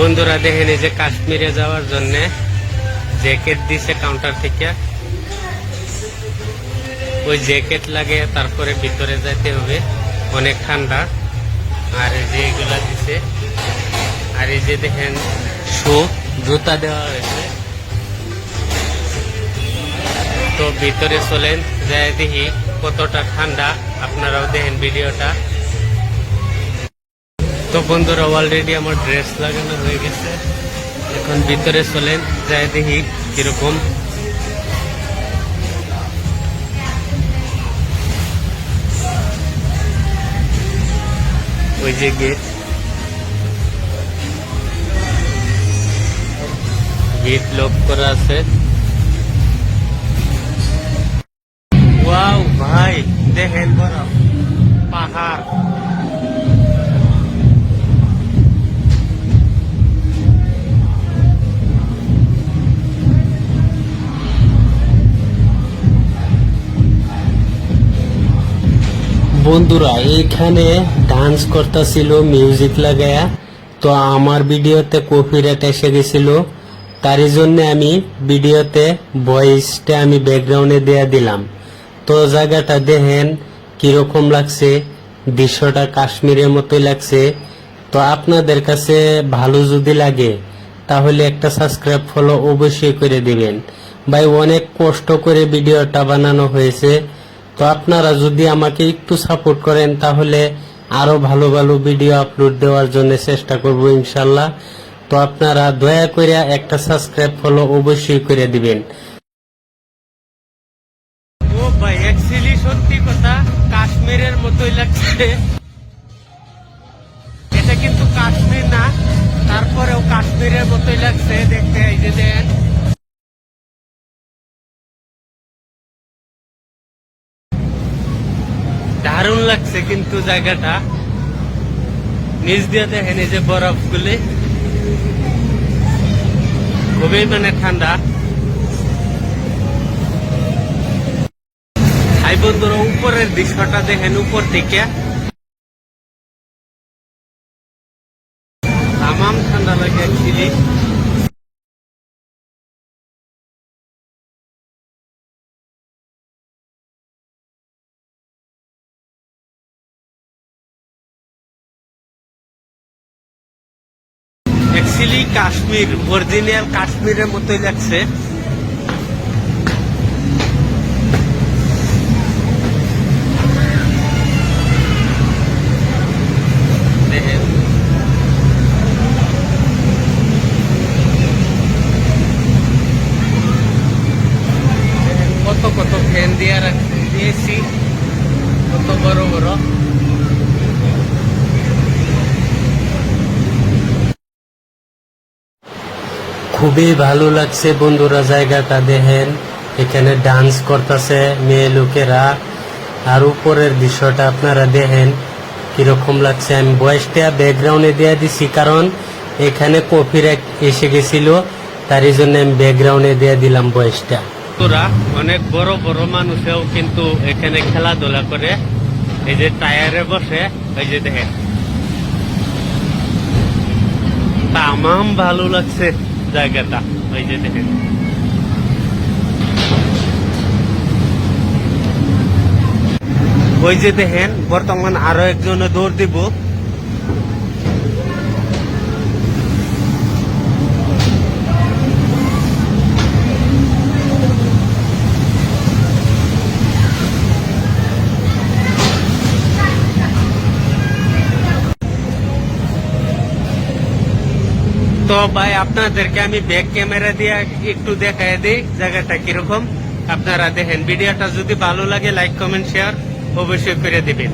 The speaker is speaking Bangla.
বন্ধুরা, দেখেন এই যে কাশ্মীরে যাওয়ার জন্য জ্যাকেট দিছে কাউন্টার থেকে। ওই জ্যাকেট লাগে তারপরে ভিতরে যাইতে হবে, অনেক ঠান্ডা। আর এই যে এগুলা দিছে। আর এই যে দেখেন, শু, জুতা দেওয়া হয়েছে। তো ভিতরে চলেন, যাই দেখি কতটা ঠান্ডা। আপনারাও দেখেন ভিডিওটা। তো বন্ধুরা অলরেডি আমার ড্রেস লাগানো হয়ে গেছে। এখন ভিতরে চলেন, যাই দেখি কীরকম। ওই যে গেট গেট লক করা আছে। ওয়াও ভাই, দেখেন বড়। পাহাড়। বন্ধুরা, এইখানে ডান্স করতেছিল মিউজিক লাগায়া। তো আমার ভিডিওতে কপিরাইট এসে গেছিল। তারই জন্য আমি ভিডিওতে ভয়েসটা আমি ব্যাকগ্রাউন্ডে দেয়া দিলাম। তো জায়গাটা দেখেন, কীরকম লাগছে, দৃশ্যটা কাশ্মীরের মতোই লাগছে। তো আপনাদের কাছে ভালো যদি লাগে, তাহলে একটা সাবস্ক্রাইব ফলো অবশ্যই করে দিবেন। ভাই, অনেক কষ্ট করে ভিডিওটা বানানো হয়েছে। তো আপনারা যদি আমাকে একটু সাপোর্ট করেন, তাহলে আরও ভালো ভালো ভিডিও আপলোড দেওয়ার জন্য চেষ্টা করব ইনশাল্লাহ। তো আপনারা দয়া করে একটা সাবস্ক্রাইব ফলো অবশ্যই করে দিবেন। সত্যি কথা, কাশ্মীরের মতোই লাগছে। এটা কিন্তু কাশ্মীর না, তারপরেও কাশ্মীরের মতোই লাগছে, দেখতে এই যে দেন। লাগছে কিন্তু জায়গাটা। নিচ দিয়ে দেখেন যে বরফ গুলি খুবই মানে ঠান্ডা। হাই উপরের দৃশ্যটা দেখেন উপর থেকে তামাম ঠান্ডা লাগে অ্যাকচুয়ালি কাশ্মীর অরিজিনাল কাশ্মীরের মতোই লাগছে। কত কত ফ্যান দিয়ে রাখছে। দিয়েছি কত বড় বড়। খুবই ভালো লাগছে বন্ধুরা জায়গাটা দেখেন। এখানে ডান্স করতেছে মেয়ে লোকেরা। আর উপরের দৃশ্যটা আপনারা দেখেন, কীরকম লাগছে। আমি বয়সটা ব্যাকগ্রাউন্ডে দিয়ে দিছি, কারণ এখানে কপিরাইট এসে গেছিল তারই জন্য আমি ব্যাকগ্রাউন্ডে দিয়ে দিলাম বয়সটা তোরা অনেক বড় বড় মানুষেও কিন্তু এখানে খেলাধুলা করে। এই যে টায়ারে বসে, এই যে দেখেন। তামাম ভালো লাগছে। জায়গাটা ওই যে দেখেন। ওই যে দেখেন বর্তমান আরও একজনে দৌড় দিব। তো ভাই, আপনাদেরকে আমি ব্যাক ক্যামেরা দিয়ে একটু দেখাই দিই, জায়গাটা কীরকম। আপনারা দেখেন, ভিডিওটা যদি ভালো লাগে লাইক কমেন্ট শেয়ার অবশ্যই করে দিবেন।